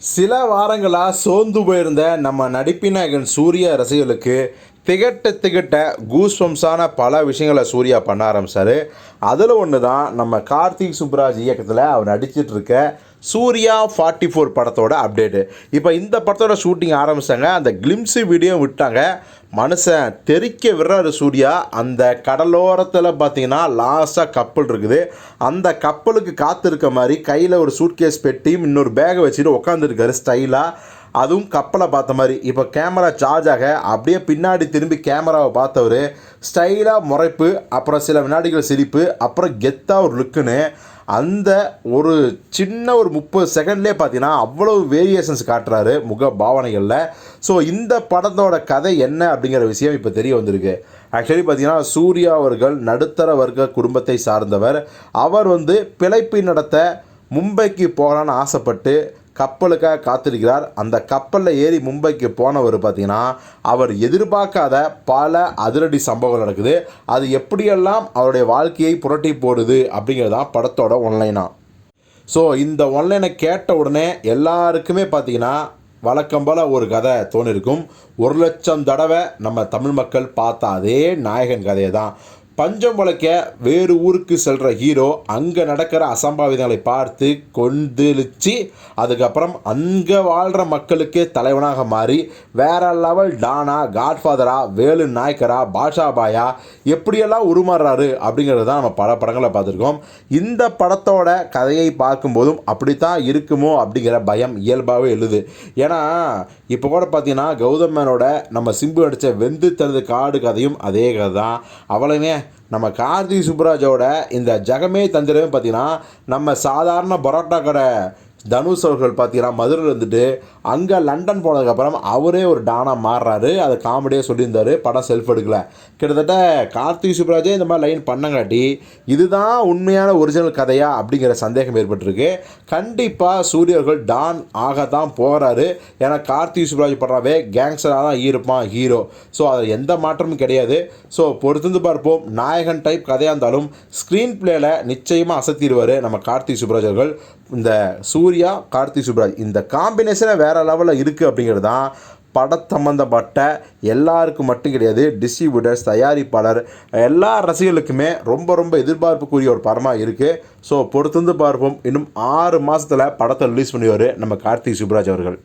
சில வாரங்களாக சோர்ந்து போயிருந்த நம்ம நடிப்பினகன் சூர்யா ரசிகர்களுக்கு திகட்ட திகட்ட கூஸ்வம்சான பல விஷயங்களை சூர்யா பண்ண ஆரம்பித்தார் அதில் ஒன்று தான் நம்ம கார்த்திக் சுப்ராஜ் இயக்கத்தில் அவர் நடிச்சிட்ருக்க சூர்யா ஃபார்ட்டி ஃபோர் படத்தோட அப்டேட்டு இப்போ இந்த படத்தோட ஷூட்டிங் ஆரம்பித்தாங்க அந்த கிளிம்ஸு வீடியோ விட்டாங்க. மனுஷன் தெறிக்க விடுறாரு சூர்யா. அந்த கடலோரத்தில் பார்த்தீங்கன்னா லாஸ்ட்டாக கப்பல் இருக்குது. அந்த கப்பலுக்கு காத்திருக்க மாதிரி கையில் ஒரு சூட்கேஸ் பெட்டியும் இன்னொரு பேகை வச்சுட்டு உட்காந்துருக்காரு ஸ்டைலாக அதுவும் கப்பலை பார்த்த மாதிரி. இப்போ கேமரா சார்ஜ் ஆக அப்படியே பின்னாடி திரும்பி கேமராவை பார்த்தவர் ஸ்டைலாக முறைப்பு அப்புறம் சில வினாடிகள் சிரிப்பு அப்புறம் கெத்தாக ஒரு லுக்குன்னு அந்த ஒரு சின்ன ஒரு முப்பது செகண்ட்லேயே பார்த்தீங்கன்னா அவ்வளோ வேரியேஷன்ஸ் காட்டுறாரு முக பாவனைகளில். ஸோ இந்த படத்தோட கதை என்ன அப்படிங்கிற விஷயம் இப்போ தெரிய வந்திருக்கு. ஆக்சுவலி பார்த்தீங்கன்னா சூர்யா அவர்கள் நடுத்தர வர்க்க குடும்பத்தை சார்ந்தவர். அவர் வந்து பிழைப்பு நடத்த மும்பைக்கு போகலான்னு ஆசைப்பட்டு கப்பலுக்காக காத்திருக்கிறார். அந்த கப்பலில் ஏறி மும்பைக்கு போனவர் பார்த்தீங்கன்னா அவர் எதிர்பார்க்காத பல அதிரடி சம்பவங்கள் நடக்குது. அது எப்படியெல்லாம் அவருடைய வாழ்க்கையை புரட்டி போடுது அப்படிங்கிறது தான் படத்தோட ஒன்லைனா. ஸோ இந்த ஒன்லைனை கேட்ட உடனே எல்லாருக்குமே பார்த்தீங்கன்னா வழக்கம் போல் ஒரு கதை தோணிருக்கும். ஒரு லட்சம் தடவை நம்ம தமிழ் மக்கள் பார்த்த அதே நாயகன் கதையை தான் பஞ்சம் பிழைக்க வேறு ஊருக்கு செல்கிற ஹீரோ அங்கே நடக்கிற அசம்பாவிதங்களை பார்த்து கொந்தளிச்சு அதுக்கப்புறம் அங்கே வாழ்கிற மக்களுக்கு தலைவனாக மாறி வேற லெவல் டானா காட்ஃபாதரா வேலு நாயக்கரா பாஷாபாயா எப்படியெல்லாம் உருமாறுறாரு அப்படிங்கிறது தான் நம்ம பல படங்களை பார்த்துருக்கோம். இந்த படத்தோட கதையை பார்க்கும்போதும் அப்படித்தான் இருக்குமோ அப்படிங்கிற பயம் இயல்பாகவே எழுது. ஏன்னா இப்போ கூட பார்த்தீங்கன்னா கௌதம் மேனோட நம்ம சிம்பு நடித்த வெந்து தனது காடு கதையும் அதே கதை தான் அவளையுமே நம்ம கார்த்தி சுப்ராஜோட இந்த ஜகமே தந்திரமே பார்த்தீங்கன்னா நம்ம சாதாரண பரோட்டா கடை தனுஷ் அவர்கள் பார்த்தீங்கன்னா மதுரையில் இருந்துட்டு அங்கே லண்டன் போனதுக்கப்புறம் அவரே ஒரு டானாக மாறுறாரு. அதை காமெடியாக சொல்லியிருந்தாரு. படம் செல்ஃப் எடுக்கல. கிட்டத்தட்ட கார்த்திக் சுப்ராஜே இந்த மாதிரி லைன் பண்ணங்காட்டி இதுதான் உண்மையான ஒரிஜினல் கதையா அப்படிங்கிற சந்தேகம் ஏற்பட்டிருக்கு. கண்டிப்பாக சூரியர்கள் டான் ஆகத்தான் போகிறாரு ஏன்னா கார்த்திக் சுப்ராஜ் படுறாவே கேங்ஸ்டராக தான் இருப்பான் ஹீரோ ஸோ அதில் எந்த மாற்றமும் கிடையாது. ஸோ பொறுத்திருந்து பார்ப்போம். நாயகன் டைப் கதையாக இருந்தாலும் ஸ்க்ரீன் பிளேயில் நிச்சயமாக அசத்திடுவார் நம்ம கார்த்திக் சுப்ராஜர்கள் இந்த சூரிய கார்த்தி சுப்ராஜ். இந்த காம்பினேஷனே வேறு லெவலில் இருக்குது அப்படிங்கிறது தான் பட சம்மந்தப்பட்ட எல்லாருக்கும் மட்டும் கிடையாது டிஸ்ட்ரிபியூட்டர்ஸ் தயாரிப்பாளர் எல்லா ரசிகர்களுக்குமே ரொம்ப ரொம்ப எதிர்பார்ப்புக்குரிய ஒரு படமாக இருக்குது ஸோ பொறுத்திருந்து பார்ப்போம். இன்னும் ஆறு மாதத்தில் படத்தை ரிலீஸ் பண்ணுவார் நம்ம கார்த்திக் சுப்ராஜ் அவர்கள்.